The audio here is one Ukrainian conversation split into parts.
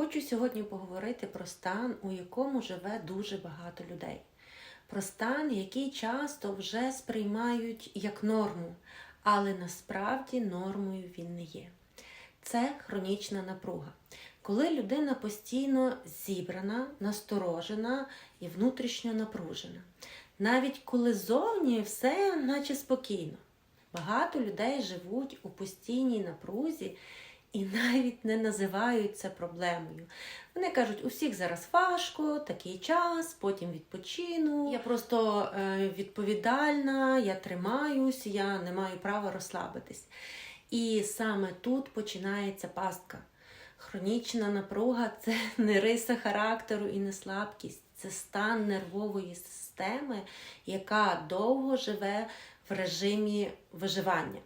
Хочу сьогодні поговорити про стан, у якому живе дуже багато людей. Про стан, який часто вже сприймають як норму, але насправді нормою він не є. Це хронічна напруга. Коли людина постійно зібрана, насторожена і внутрішньо напружена. Навіть коли зовні все наче спокійно. Багато людей живуть у постійній напрузі і навіть не називають це проблемою. Вони кажуть, у всіх зараз важко, такий час, потім відпочину. Я просто е, відповідальна, я тримаюсь, я не маю права розслабитись. І саме тут починається пастка. Хронічна напруга це не риса характеру і не слабкість, це стан нервової системи, яка довго живе в режимі виживання.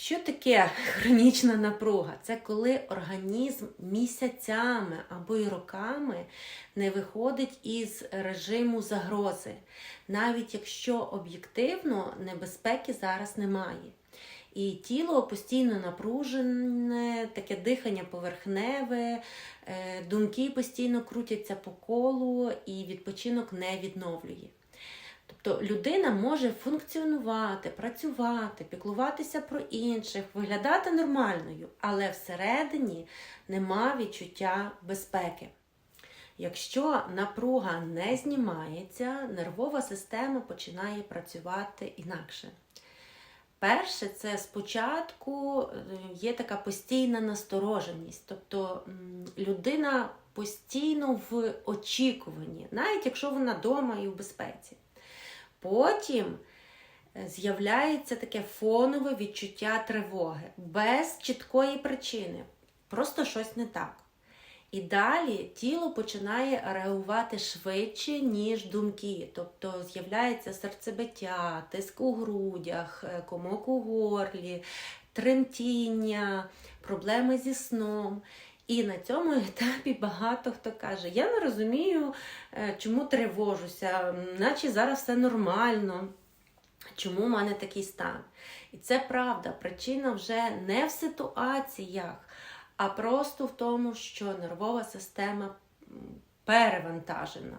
Що таке хронічна напруга? Це коли організм місяцями або й роками не виходить із режиму загрози, навіть якщо об'єктивно небезпеки зараз немає. І тіло постійно напружене, таке дихання поверхневе, е, думки постійно крутяться по колу і відпочинок не відновлює. Тобто людина може функціонувати, працювати, піклуватися про інших, виглядати нормальною, але всередині нема відчуття безпеки. Якщо напруга не знімається, нервова система починає працювати інакше. Перше, це спочатку е, є така постійна настороженість, тобто людина постійно в очікуванні, навіть якщо вона вдома і в безпеці. Потім е, з'являється таке фонове відчуття тривоги без чіткої причини. Просто щось не так. І далі тіло починає реагувати швидше, ніж думки. Тобто з'являється серцебиття, тиск у грудях, е, комок у горлі, тремтіння, проблеми зі сном. І на цьому етапі багато хто каже: я не розумію, е, чому тривожуся, наче зараз все нормально. Чому в мене такий стан? І це правда. Причина вже не в ситуаціях, а просто в тому, що нервова система перевантажена.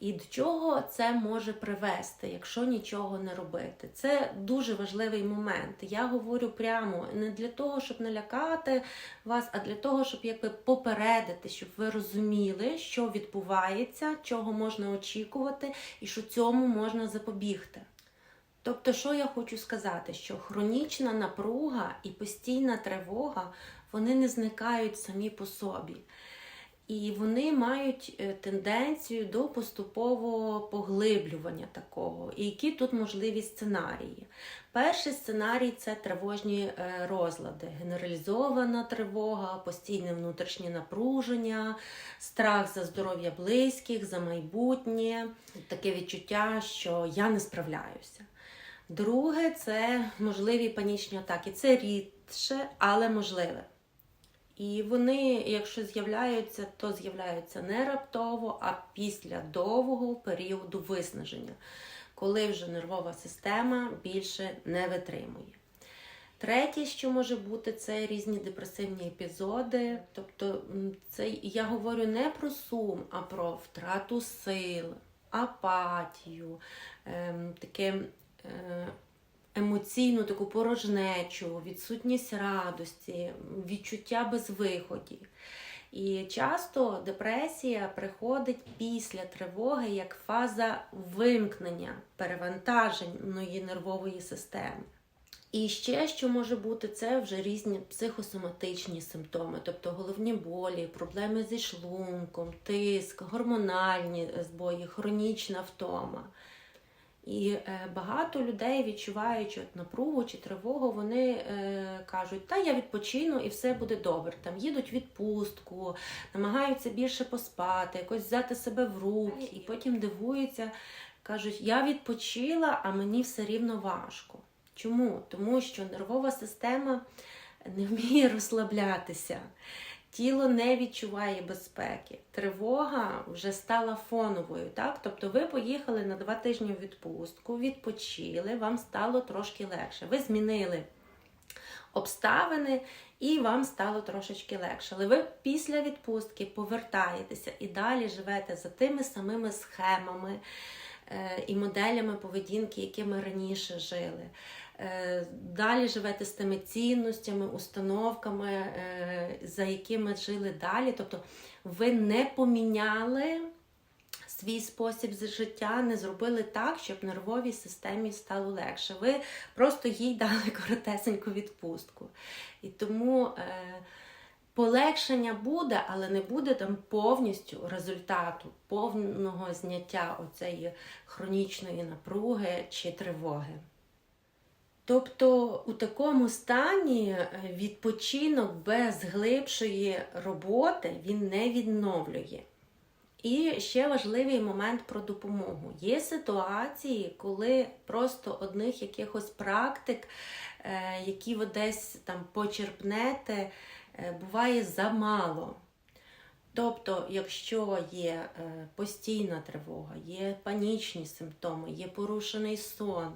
І до чого це може привести, якщо нічого не робити? Це дуже важливий момент. Я говорю прямо не для того, щоб налякати вас, а для того, щоб якби попередити, щоб ви розуміли, що відбувається, чого можна очікувати, і що цьому можна запобігти. Тобто, що я хочу сказати, що хронічна напруга і постійна тривога вони не зникають самі по собі. І вони мають е, тенденцію до поступового поглиблювання такого. І які тут можливі сценарії? Перший сценарій це тривожні е, розлади, генералізована тривога, постійне внутрішнє напруження, страх за здоров'я близьких, за майбутнє, таке відчуття, що я не справляюся. Друге це можливі панічні атаки. Це рідше, але можливе. І вони, якщо з'являються, то з'являються не раптово, а після довгого періоду виснаження, коли вже нервова система більше не витримує. Третє, що може бути, це різні депресивні епізоди. Тобто, це я говорю не про сум, а про втрату сил, апатію, ем, таке. Емоційну таку порожнечу, відсутність радості, відчуття безвиході. І часто депресія приходить після тривоги як фаза вимкнення перевантаженої нервової системи. І ще, що може бути, це вже різні психосоматичні симптоми, тобто головні болі, проблеми зі шлунком, тиск, гормональні збої, хронічна втома. І е, багато людей, відчуваючи от напругу чи тривогу, вони е, кажуть, та я відпочину і все буде добре. Там їдуть в відпустку, намагаються більше поспати, якось взяти себе в руки, і потім дивуються, кажуть, я відпочила, а мені все рівно важко. Чому? Тому що нервова система не вміє розслаблятися. Тіло не відчуває безпеки. Тривога вже стала фоновою. так? Тобто ви поїхали на два тижні в відпустку, відпочили, вам стало трошки легше. Ви змінили обставини, і вам стало трошечки легше. Але ви після відпустки повертаєтеся і далі живете за тими самими схемами е, і моделями поведінки, якими раніше жили. Е, Далі живете з тими цінностями, установками, е, за якими жили далі. Тобто ви не поміняли свій спосіб життя, не зробили так, щоб нервовій системі стало легше. Ви просто їй дали коротесеньку відпустку. І тому е, полегшення буде, але не буде там повністю результату, повного зняття оцеї хронічної напруги чи тривоги. Тобто у такому стані е, відпочинок без глибшої роботи він не відновлює. І ще важливий момент про допомогу. Є ситуації, коли просто одних якихось практик, е, які ви десь там почерпнете, е, буває замало. Тобто, якщо є е, постійна тривога, є панічні симптоми, є порушений сон,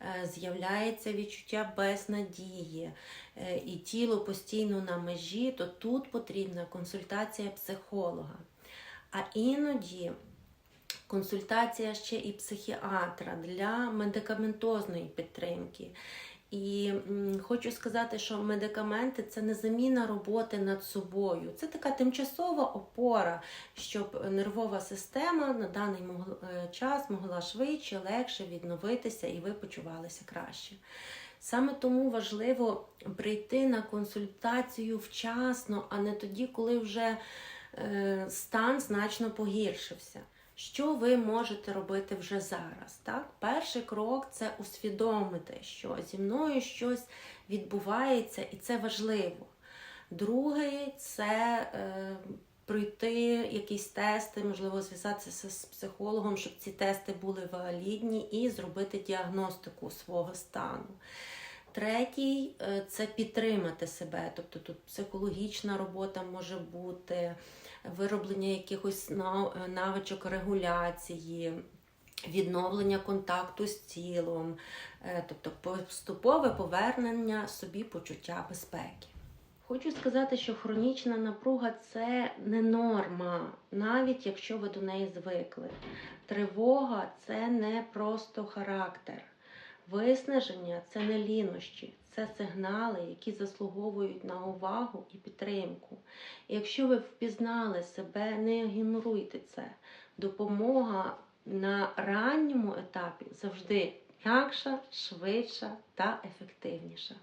е, з'являється відчуття безнадії, е, і тіло постійно на межі, то тут потрібна консультація психолога. А іноді консультація ще і психіатра для медикаментозної підтримки. І хочу сказати, що медикаменти це не заміна роботи над собою. Це така тимчасова опора, щоб нервова система на даний е, час могла швидше, легше відновитися і ви почувалися краще. Саме тому важливо прийти на консультацію вчасно, а не тоді, коли вже е, стан значно погіршився. Що ви можете робити вже зараз? Так? Перший крок це усвідомити, що зі мною щось відбувається, і це важливо. Другий це е, пройти якісь тести, можливо, зв'язатися з психологом, щоб ці тести були валідні, і зробити діагностику свого стану. Третій е, це підтримати себе, тобто тут психологічна робота може бути, вироблення якихось навичок регуляції, відновлення контакту з тілом, е, тобто поступове повернення собі почуття безпеки. Хочу сказати, що хронічна напруга це не норма, навіть якщо ви до неї звикли. Тривога це не просто характер. Виснаження це не лінощі, це сигнали, які заслуговують на увагу і підтримку. Якщо ви впізнали себе, не ігноруйте це. Допомога на ранньому етапі завжди м'якша, швидша та ефективніша.